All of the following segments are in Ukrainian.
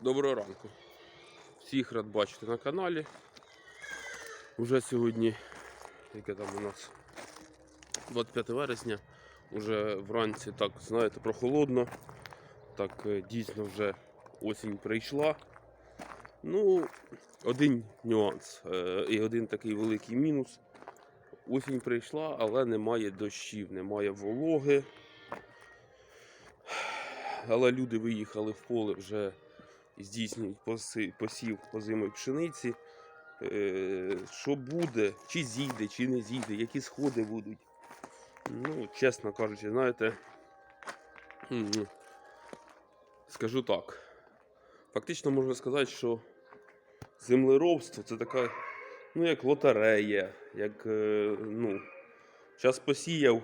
Доброго ранку. Всіх рад бачити на каналі. Уже сьогодні, яке там у нас 25 вересня, уже вранці так, знаєте, прохолодно. Так е, дійсно вже осінь прийшла. Ну, один нюанс е, і один такий великий мінус. Осінь прийшла, але немає дощів, немає вологи. Але люди виїхали в поле вже здійснюють посів озимої пшениці. Е, Що буде, чи зійде, чи не зійде, які сходи будуть. Ну, чесно кажучи, знаєте, скажу так. Фактично можна сказати, що землеробство це така, ну, як лотерея, як, е, ну, час посіяв,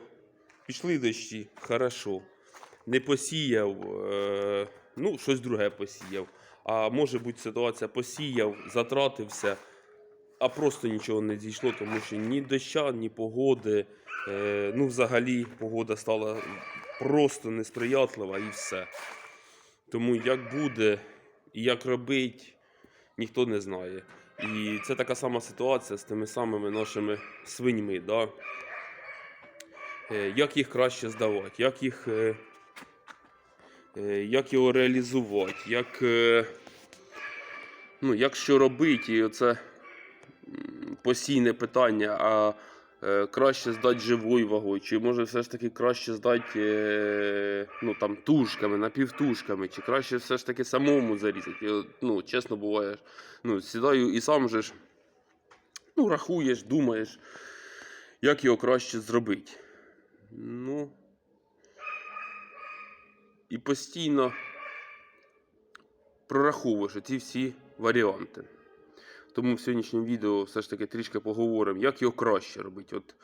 пішли дощі, хорошо. Не посіяв, е, ну, щось друге посіяв. А може бути ситуація посіяв, затратився, а просто нічого не зійшло, тому що ні доща, ні погоди. Е, ну, взагалі, погода стала просто несприятлива і все. Тому як буде і як робить, ніхто не знає. І це така сама ситуація з тими самими нашими свиньми. Да? Е, як їх краще здавати, як їх. Е, як його реалізувати, як, е, ну, як що робити, і оце м, постійне питання, а е, краще здати живою вагою, чи може все ж таки краще здати ну, там, тушками, напівтушками, чи краще все ж таки самому зарізати. Ну, чесно буває, ну, сідаю і сам же ж ну, рахуєш, думаєш, як його краще зробити. Ну, і постійно прораховуєш ці всі варіанти. Тому в сьогоднішньому відео все ж таки трішки поговоримо, як його краще робити. От,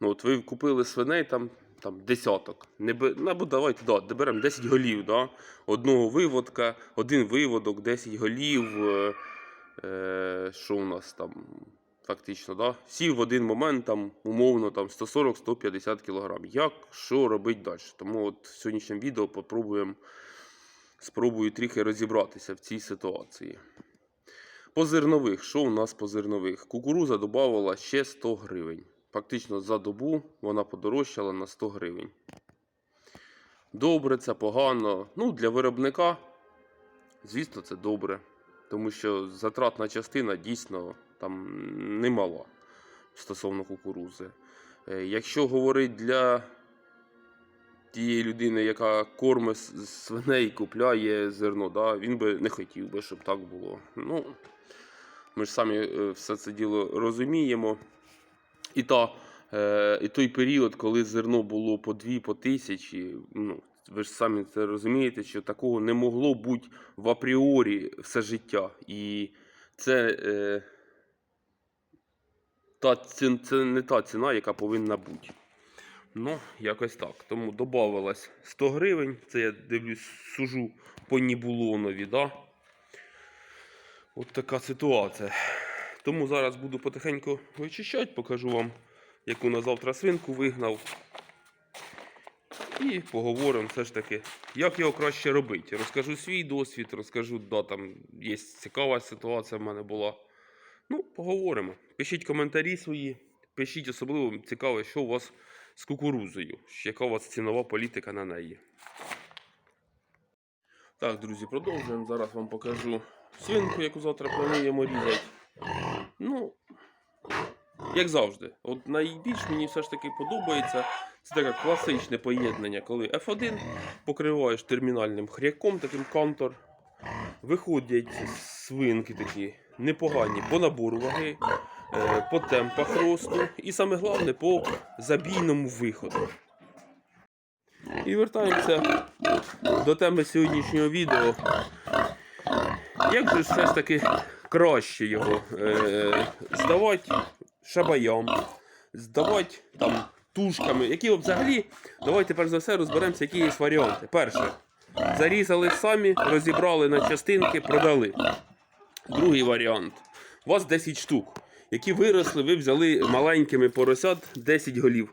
ну, от ви купили свиней там, там десяток. Не бе... ну, або давайте да, беремо 10 голів. Да? Одного виводка, один виводок, 10 голів. Е, е, що у нас там? Фактично, да? сів в один момент там, умовно там 140-150 кг. Як що робити далі? Тому от в сьогоднішньому відео попробуємо спробую трохи розібратися в цій ситуації. По зернових, що у нас по зернових? Кукуруза додавала ще 100 гривень. Фактично за добу вона подорожчала на 100 гривень. Добре, це погано. Ну, для виробника, звісно, це добре. Тому що затратна частина дійсно там немала стосовно кукурузи. Е, Якщо говорити для тієї людини, яка кормить с- свиней, купляє зерно, да, він би не хотів би, щоб так було. Ну, ми ж самі е, все це діло розуміємо. І, та, е, і той період, коли зерно було по дві, по тисячі, ну, ви ж самі це розумієте, що такого не могло бути в апріорі все життя. І це, та, ці- це не та ціна, яка повинна бути. Ну, якось так. Тому додавалось 100 гривень. Це я дивлюсь, сужу по Нібулонові, да? От така ситуація. Тому зараз буду потихеньку вичищати, покажу вам, яку на завтра свинку вигнав. І поговоримо все ж таки, як його краще робити. Розкажу свій досвід, розкажу, да, там є цікава ситуація в мене була. Ну, поговоримо. Пишіть коментарі свої, пишіть особливо цікаво, що у вас з кукурузою, яка у вас цінова політика на неї. Так, друзі, продовжуємо. Зараз вам покажу свинку, яку завтра плануємо різати. Ну, як завжди, от найбільш мені все ж таки подобається це таке класичне поєднання, коли F1 покриваєш термінальним хряком, таким кантор. Виходять свинки такі непогані по набору ваги, е, по темпах росту і саме головне по забійному виходу. І вертаємося до теми сьогоднішнього відео. Як же все ж таки краще його е, здавати шабаям, здавати там тушками, які взагалі, давайте перш за все розберемося, які є варіанти. Перше, зарізали самі, розібрали на частинки, продали. Другий варіант. У вас 10 штук, які виросли, ви взяли маленькими поросят 10 голів.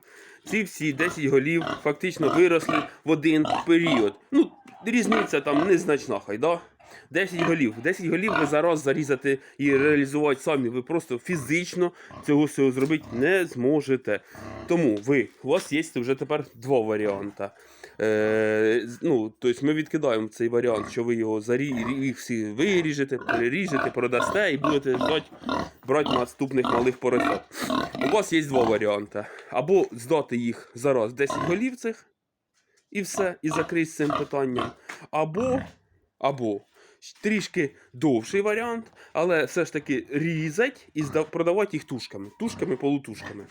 Ці всі 10 голів фактично виросли в один період. Ну, різниця там незначна, хай, да? 10 голів. 10 голів ви зараз зарізати і реалізувати самі. Ви просто фізично цього всього зробити не зможете. Тому ви, у вас є вже тепер два варіанти. Е, ну, тобто ми відкидаємо цей варіант, що ви його зарі... їх всі виріжете, переріжете, продасте і будете ждати брати наступних малих поросят. У вас є два варіанти. Або здати їх зараз 10 голів цих, і все, і закрити цим питанням. Або, або трішки довший варіант, але все ж таки різать і продавати їх тушками. Тушками, полутушками.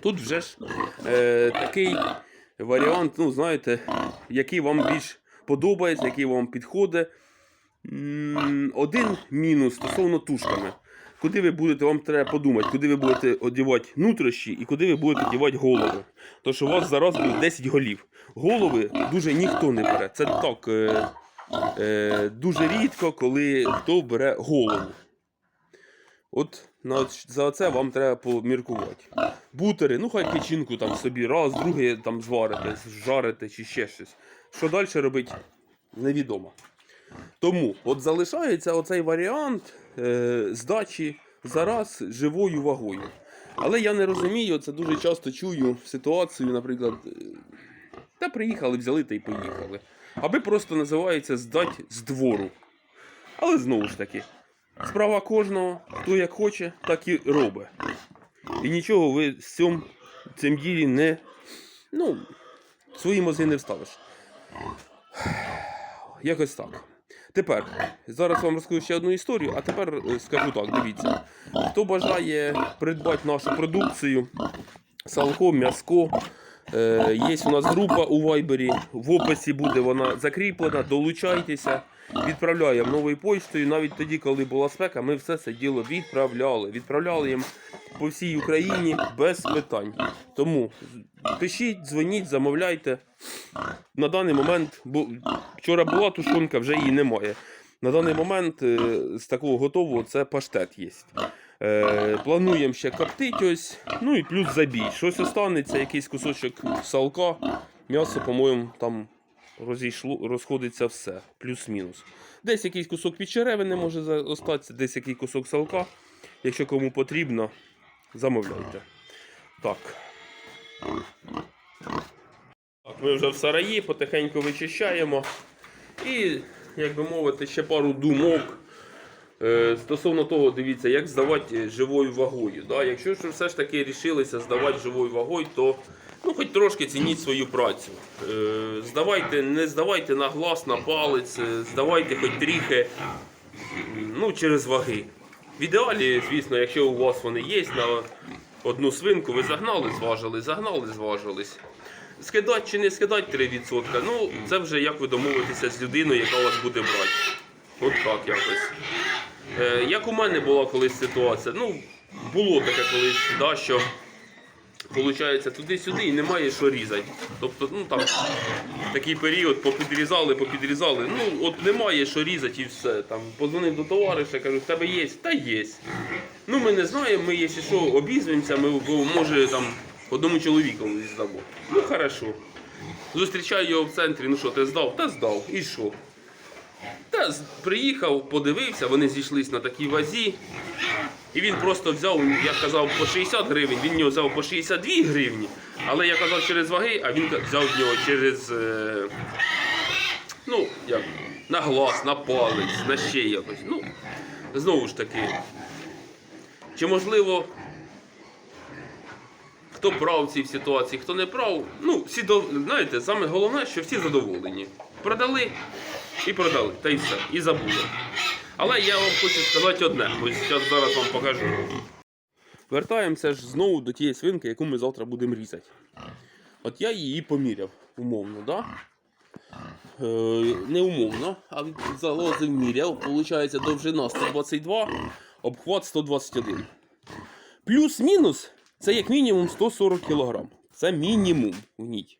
Тут вже ж е, такий варіант, ну, знаєте, який вам більш подобається, який вам підходить. Один мінус стосовно тушками. Куди ви будете, вам треба подумати, куди ви будете одягати нутрощі і куди ви будете одягати голови. Тому що у вас зараз буде 10 голів. Голови дуже ніхто не бере. Це так е, е, дуже рідко, коли хто бере голову. От на, за це вам треба поміркувати. Бутери, ну хай печінку там собі раз, друге там зварите, жарите чи ще щось. Що далі робити, невідомо. Тому от залишається оцей варіант е, здачі зараз живою вагою. Але я не розумію, це дуже часто чую ситуацію, наприклад, е, та приїхали, взяли та й поїхали. Аби просто називається здать з двору. Але знову ж таки, справа кожного, хто як хоче, так і робить. І нічого ви з цьому цим ділі не. Ну, свої мозги не вставиш. Якось так. Тепер, зараз вам розкажу ще одну історію, а тепер е, скажу так, дивіться. Хто бажає придбати нашу продукцію, салко, м'яско, е, є у нас група у Вайбері, в описі буде вона закріплена, долучайтеся, відправляємо новою поштою. Навіть тоді, коли була спека, ми все це діло відправляли. Відправляли їм по всій Україні без питань. Тому пишіть, дзвоніть, замовляйте. На даний момент, бо вчора була тушонка, вже її немає. На даний момент е, з такого готового це паштет є. Е, плануємо ще коптить ось, ну і плюс забій. Щось останеться, якийсь кусочок салка. М'ясо, по-моєму, там розійшло, розходиться все, плюс-мінус. Десь якийсь кусок підчеревини може остатися, десь якийсь кусок салка. Якщо кому потрібно, замовляйте. Так. Так, ми вже в сараї, потихеньку вичищаємо. І, як би мовити, ще пару думок. Е, стосовно того, дивіться, як здавати е, живою вагою. Да? Якщо ж все ж таки рішилися здавати живою вагою, то ну, хоч трошки цініть свою працю. Е, здавайте, не здавайте на глаз, на палець, е, здавайте хоч тріхи ну, через ваги. В ідеалі, звісно, якщо у вас вони є на одну свинку, ви загнали, зважили, загнали, зважились. Скидати чи не скидати 3%, ну це вже як ви домовитеся з людиною, яка вас буде брати. От так якось. Е, як у мене була колись ситуація, ну, було таке колись, да, що виходить туди-сюди і немає що різати. Тобто, ну там такий період попідрізали, попідрізали. Ну, от немає що різати і все. Там подзвонив до товариша, кажу, в тебе є? Та є. Ну, ми не знаємо, ми, якщо що, обізвемося, ми може там одному чоловіку здамо. Ну, хорошо. Зустрічаю його в центрі, ну що, ти здав? Та здав. І що? Та приїхав, подивився, вони зійшлись на такій вазі. І він просто взяв, я казав, по 60 гривень, він нього взяв по 62 гривні. Але я казав через ваги, а він взяв нього через. е, ну, як, на глаз, на палець, на ще якось. Ну, знову ж таки. Чи можливо, хто прав в цій ситуації, хто не прав, ну, всі до- знаєте, саме головне, що всі задоволені. Продали і продали, та й все, і забули. Але я вам хочу сказати одне, ось зараз, вам покажу. Вертаємося ж знову до тієї свинки, яку ми завтра будемо різати. От я її поміряв, умовно, да? Е, не умовно, а залозив міряв. Получається довжина 122, обхват 121. Плюс-мінус це як мінімум 140 кг. Це мінімум гніть.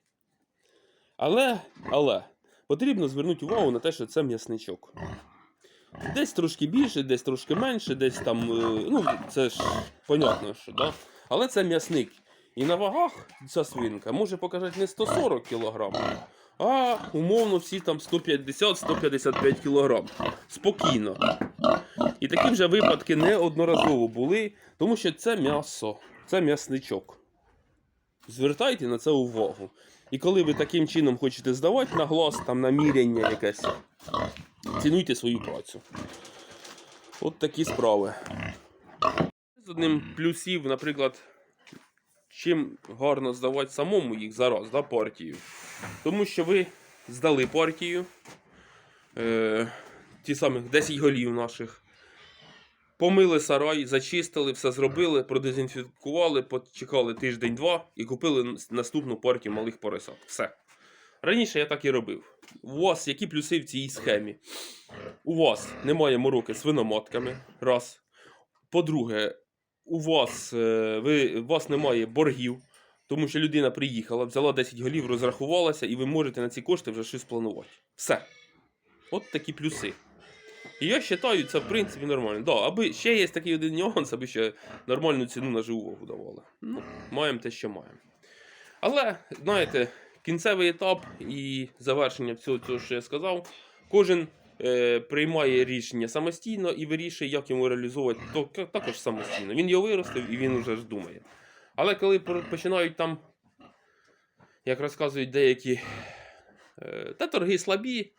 Але, але потрібно звернути увагу на те, що це м'ясничок. Десь трошки більше, десь трошки менше, десь там. е, Ну, це ж понятно, що, да? Але це м'ясник. І на вагах ця свинка може показати не 140 кг, а умовно всі там 150-155 кг. Спокійно. І такі вже випадки неодноразово були, тому що це м'ясо, це м'ясничок. Звертайте на це увагу. І коли ви таким чином хочете здавати на глаз, там наміряння якесь, цінуйте свою працю. От такі справи. З одним плюсів, наприклад, чим гарно здавати самому їх зараз, да, партію. Тому що ви здали партію, е, ті самих 10 голів наших. Помили сарай, зачистили, все зробили, продезінфікували, почекали тиждень-два і купили наступну партію малих поросят. Все. Раніше я так і робив. У вас які плюси в цій схемі? У вас немає мороки з виноматками. Раз. По-друге, у вас, е, ви, у вас немає боргів, тому що людина приїхала, взяла 10 голів, розрахувалася, і ви можете на ці кошти вже щось планувати. Все. От такі плюси. І я вважаю, це в принципі нормально. Да, аби ще є такий один нюанс, аби ще нормальну ціну на живу вагу давали. Ну, маємо те, що маємо. Але, знаєте, кінцевий етап і завершення всього цього, що я сказав, кожен е, приймає рішення самостійно і вирішує, як йому реалізовувати то, також самостійно. Він його виростив і він вже ж думає. Але коли починають там, як розказують деякі, е, та торги слабі,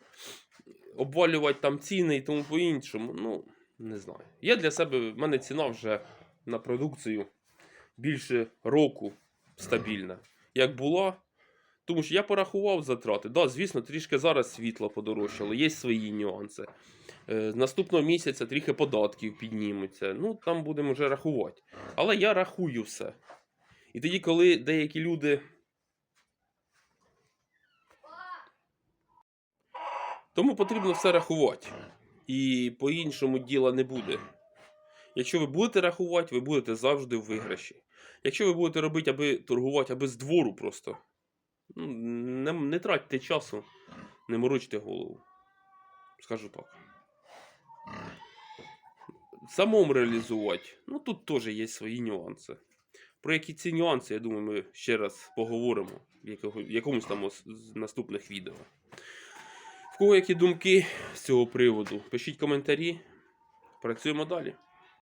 обвалювати там ціни і тому по-іншому, ну, не знаю. Я для себе, в мене ціна вже на продукцію більше року стабільна. Як була, тому що я порахував затрати. Да, звісно, трішки зараз світло подорожчало, є свої нюанси. Е, наступного місяця трохи податків піднімуться. Ну, там будемо вже рахувати. Але я рахую все. І тоді, коли деякі люди. Тому потрібно все рахувати. І по-іншому діла не буде. Якщо ви будете рахувати, ви будете завжди в виграші. Якщо ви будете робити, аби торгувати, аби з двору просто. Ну, не, не тратьте часу, не морочте голову. Скажу так. Самому реалізувати, ну тут теж є свої нюанси. Про які ці нюанси, я думаю, ми ще раз поговоримо в, якомусь там з наступних відео. В кого які думки з цього приводу? Пишіть коментарі. Працюємо далі.